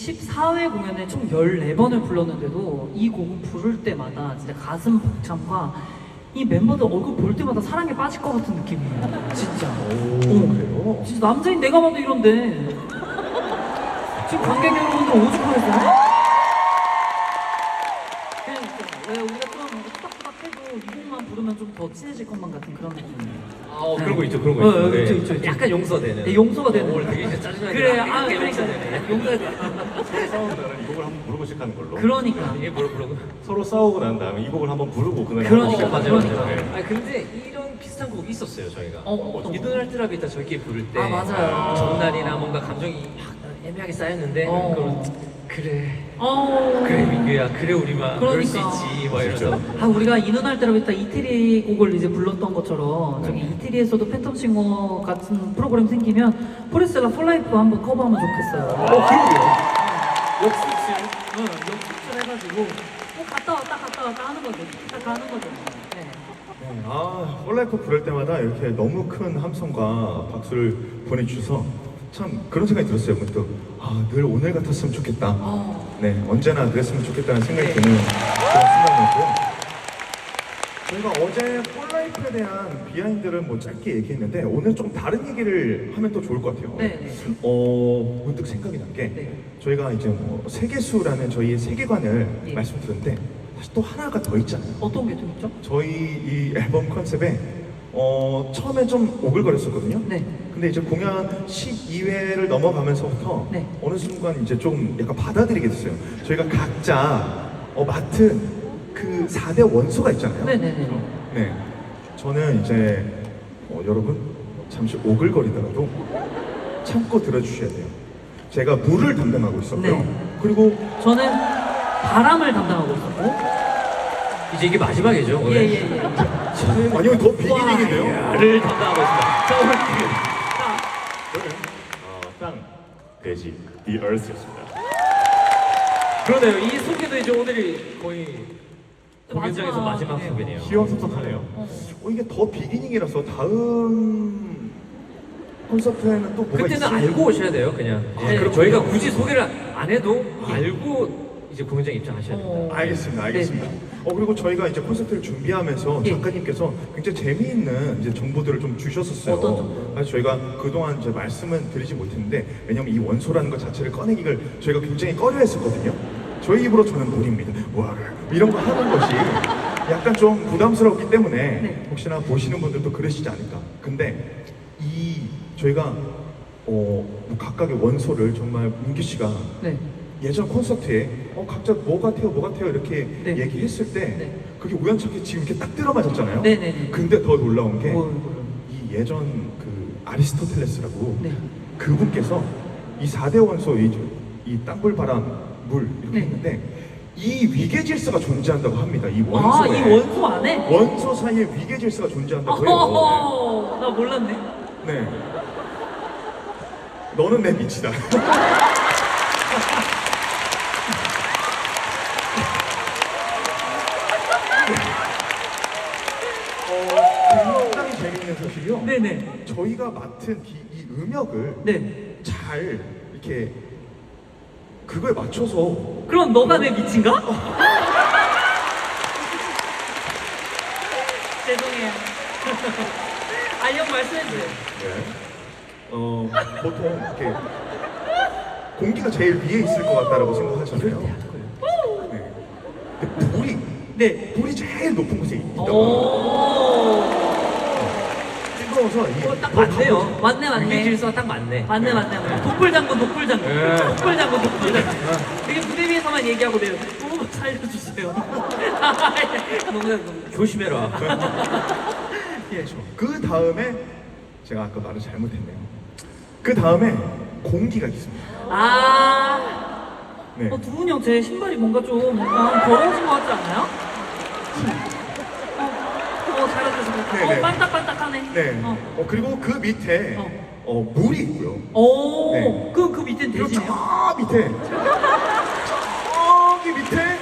14회 공연에 총 14번을 불렀는데도 이 곡을 부를 때마다 진짜 가슴 벅참과 이 멤버들 얼굴 볼 때마다 사랑에 빠질 것 같은 느낌이에요. 진짜. 오, 어. 그래요? 진짜 남자인 내가 봐도 이런데. 지금 관객 여러분들 오죽하겠어요? 그냥 있잖아. 왜 우리가 좀 후닥후닥해도 부르면 좀 더 친해질 것만 같은 그런 느낌이에요. 아, 어, 그런 거 있죠, 그런 거 어, 있죠. 어, 네. 있죠, 있죠, 있죠. 약간 용서되는. 네, 용서가 되는. 어, 오늘 되게 진짜 짜증나게. 그래, 아, 그러니까 용서되네. 용서가 돼. 서로 싸우면 이 곡을 한번 부르고 시작하는 걸로. 그러니까. 이게 뭐라 그러고. 서로 싸우고 난 다음에 이 곡을 한번 부르고 그날 그러니까, 한번 맞아요, 맞아요. 거죠. 아 근데 이런 비슷한 곡이 있었어요 저희가. 어, 어떤 거? 이든할 때라고 있다 저희끼리 부를 때. 아, 맞아요. 전날이나 뭔가 감정이 막 애매하게 쌓였는데 어. 그걸 그래 어. 그래 민규야 그래 우리만 그럴 수 그러니까. 있지 막 이러면서. 아 우리가 이눈할 때라고 했다 이태리 곡을 이제 불렀던 것처럼 저기 이태리에서도 팬텀 싱어 같은 프로그램 생기면 포레스라 폴라이프 한번 커버하면 좋겠어요. 어 그러게요. 역습실. 응, 역습실 해가지고 뭐 갔다 왔다 갔다 왔다 하는 거죠. 딱 가는 거죠. 네. 네, 아, 폴라이프 부를 때마다 이렇게 너무 큰 함성과 박수를 보내주셔서 참 그런 생각이 들었어요. 문득 아, 늘 오늘 같았으면 좋겠다. 어. 네, 언제나 그랬으면 좋겠다는 생각이 네. 드는 그런 순간이었고요. 저희가 어제 폴라이프에 대한 비하인드를 뭐 짧게 얘기했는데 오늘 좀 다른 얘기를 하면 또 좋을 것 같아요. 네, 네. 어, 문득 생각이 난 게 네. 저희가 이제 뭐 세계수라는 저희의 세계관을 예. 말씀드렸는데 사실 또 하나가 더 있잖아요. 어떤 게 좀 있죠? 저희 이 앨범 컨셉에 어, 처음에 좀 오글거렸었거든요. 네. 근데 이제 공연 12회를 넘어가면서부터 네. 어느 순간 이제 좀 약간 받아들이게 됐어요. 저희가 각자 어, 맡은 그 4대 원소가 있잖아요. 네네네. 네. 저는 이제 어, 여러분 잠시 오글거리더라도 참고 들어주셔야 돼요. 제가 물을 담당하고 있었고요. 네. 그리고 저는 바람을 담당하고 있었고. 이제 이게 마지막이죠 오늘. 예예예. 예, 예. 아니요 더 비기닝인데요. 를 담당하고 있습니다. 자 오늘 저는 어, 땅, 돼지, The Earth였습니다. 그러네요. 이 소개도 이제 오늘이 거의 공연장에서 마지막, 마지막 네. 소개네요. 희망섭섭하네요. 어, 이게 더 비기닝이라서 다음 콘서트에는 또 뭐가 그때는 있을지 알고 오셔야 돼요, 그냥. 아, 예, 그렇군요. 저희가 굳이 소개를 안 해도 알고 이제 공연장 입장하셔야 됩니다. 어. 알겠습니다, 알겠습니다. 어 그리고 저희가 이제 콘서트를 준비하면서 예. 작가님께서 굉장히 재미있는 이제 정보들을 좀 주셨었어요. 어떤 정보? 사실 저희가 그동안 이제 말씀은 드리지 못했는데 왜냐면 이 원소라는 것 자체를 꺼내기를 저희가 굉장히 꺼려했었거든요. 저희 입으로 저는 노립니다. 와 이런 거 하는 것이 약간 좀 부담스럽기 때문에 네. 혹시나 보시는 분들도 그러시지 않을까. 근데 이 저희가 어, 뭐 각각의 원소를 정말 문기 씨가 네. 예전 콘서트에 어, 각자 뭐 같아요, 뭐 같아요 이렇게 네. 얘기했을 때 네. 그게 우연찮게 지금 이렇게 딱 들어맞았잖아요. 네 네 네. 근데 더 놀라운 게이 뭘, 뭘. 예전 그 아리스토텔레스라고 네. 그분께서 이 4대 원소 이, 이 땅불 바람 물 이렇게 네. 했는데 이 위계 질서가 존재한다고 합니다. 이 아, 원소에 이 원소 안에? 원소 사이에 위계 질서가 존재한다고 해요. 어허허, 나 몰랐네. 네. 너는 내 밑이다. 네네. 저희가 맡은 이, 이 음역을 네. 잘 이렇게 그거에 맞춰서 그럼 너가 내 밑인가? 죄송해요. 알려고 말씀해주세요. 네. 어 보통 이렇게 공기가 제일 위에 있을 것 같다라고 생각하잖아요. 네. 근데 불이 네. 불이 제일 높은 곳에 있다고. 오. 뜨거워서 이 어, 딱 맞네요. 맞네, 맞네. 위계 질서가 딱 맞네. 맞네, 맞네, 맞네. 독불장군, 독불장군. 네. 독불장군, 독불장군. 되게 무대 위에서만 얘기하고 내요. 오, 살려주세요. 너무 너무. 조심해라. 예. 그 다음에 제가 아까 말을 잘못했네요. 그 다음에 공기가 있습니다. 아. 네. 어, 두훈이 형, 제 신발이 뭔가 좀 약간 더러워진 것 같지 않나요? 어, 어 잘해주시고. 네, 네. 어, 반딱반딱 하네. 네. 어. 어, 그리고 그 밑에 어. 어, 물이 있고요. 오, 네. 그, 그 밑엔 그리고 돼지네요. 저 밑에 저기 밑에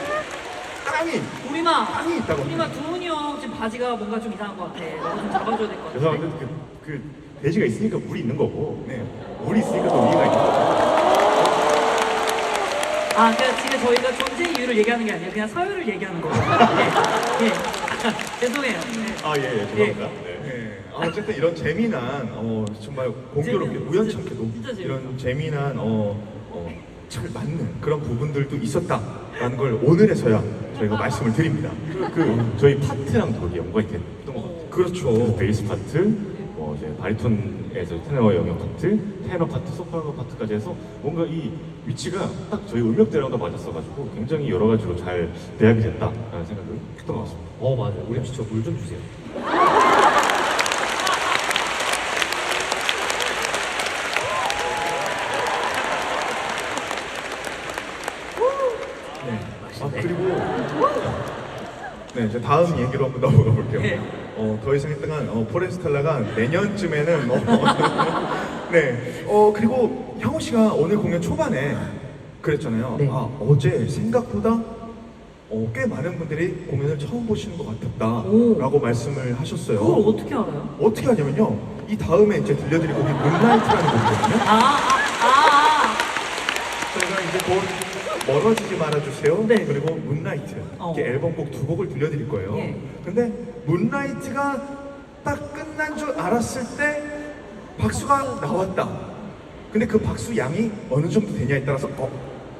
땅이 우리마, 땅이 있다고. 우리마 두훈이 형 지금 바지가 뭔가 좀 이상한 것 같아. 너가 좀 잡아줘야 될 것 같아. 죄송한데 그, 그 돼지가 있으니까 물이 있는 거고, 네. 물이 있으니까 또 위가 있는 거고. 아, 그러니까 지금 저희가 존재 이유를 얘기하는 게 아니라 그냥 서열을 얘기하는 거거든요. 예, 예. 죄송해요. 네. 아, 예, 예, 죄송합니다. 네. 아, 어쨌든 이런 재미난, 어, 정말 공교롭게, 재미- 우연찮게도 진짜 재밌다. 이런 재미난, 어, 어, 잘 맞는 그런 부분들도 있었다라는 걸 오늘에서야 저희가 말씀을 드립니다. 그 저희 파트랑도 그게 연관이 됐던 것 같아요. 그렇죠. 그래서 베이스 파트, 뭐 이제 바리톤에서 테너 영역 파트, 테너 파트, 소프라노 파트까지 해서 뭔가 이 위치가 딱 저희 음역대랑도 맞았어가지고 굉장히 여러 가지로 잘 배합이 됐다라는 생각을 했던 것 같습니다. 어 맞아요. 우리 진짜 물 좀 주세요. 네. 아, 그리고 네, 이제 다음 얘기로 한번 넘어가 볼게요. 네. 어, 더 이상 했다간 어, 포레스텔라가 내년쯤에는 어, 네. 어, 그리고 형우 씨가 오늘 공연 초반에 그랬잖아요. 네. 아, 어제 생각보다 어, 꽤 많은 분들이 공연을 처음 보시는 것 오. 같았다라고 말씀을 하셨어요. 그걸 어떻게 알아요? 어떻게 하냐면요. 이 다음에 이제 들려드릴 곡이 문라이트라는 곡이거든요. 아, 아, 아, 저희가 이제 곧 멀어지지 말아주세요. 네. 그리고 문라이트 어. 이렇게 앨범곡 두 곡을 들려드릴 거예요. 예. 근데 문라이트가 딱 끝난 줄 알았을 때 박수가 나왔다. 근데 그 박수 양이 어느 정도 되냐에 따라서 어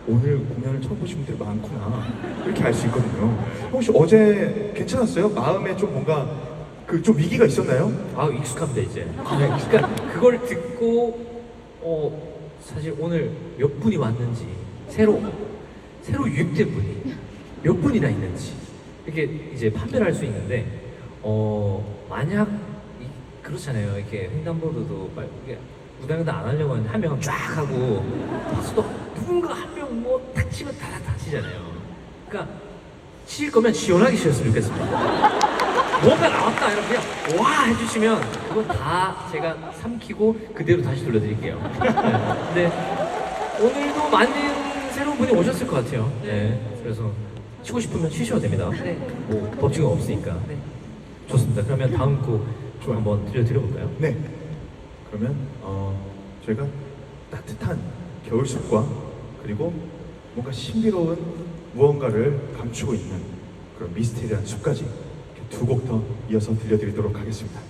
오늘 공연을 처음 보신 분들이 많구나 이렇게 알 수 있거든요. 혹시 어제 괜찮았어요? 마음에 좀 뭔가 그 좀 위기가 있었나요? 아 익숙합니다 이제. 그냥 그러니까 그걸 듣고 어 사실 오늘 몇 분이 왔는지 새로 새로 유입된 분이 몇 분이나 있는지 이렇게 이제 판별을 할수 있는데 어 만약 이, 그렇잖아요 이렇게 횡단보도도 빨리 무당도 안 하려고 하는데 한 명은 쫙 하고 박수도 누군가 한 명 뭐 탁 치면 다 다 치잖아요. 그러니까 치실 거면 시원하게 치셨으면 좋겠습니다. 뭔가 나왔다 이러면 그냥 와 해주시면 그건 다 제가 삼키고 그대로 다시 돌려드릴게요. 네. 오늘도 많은 새로운 분이 오셨을 것 같아요. 네. 그래서 치고 싶으면 치셔도 됩니다. 네. 뭐 법칙은 없으니까. 네. 좋습니다. 그러면 다음 곡 좋아요. 한번 들려드려볼까요? 네. 그러면 어, 저희가 따뜻한 겨울숲과 그리고 뭔가 신비로운 무언가를 감추고 있는 그런 미스테리한 숲까지 두 곡 더 이어서 들려드리도록 하겠습니다.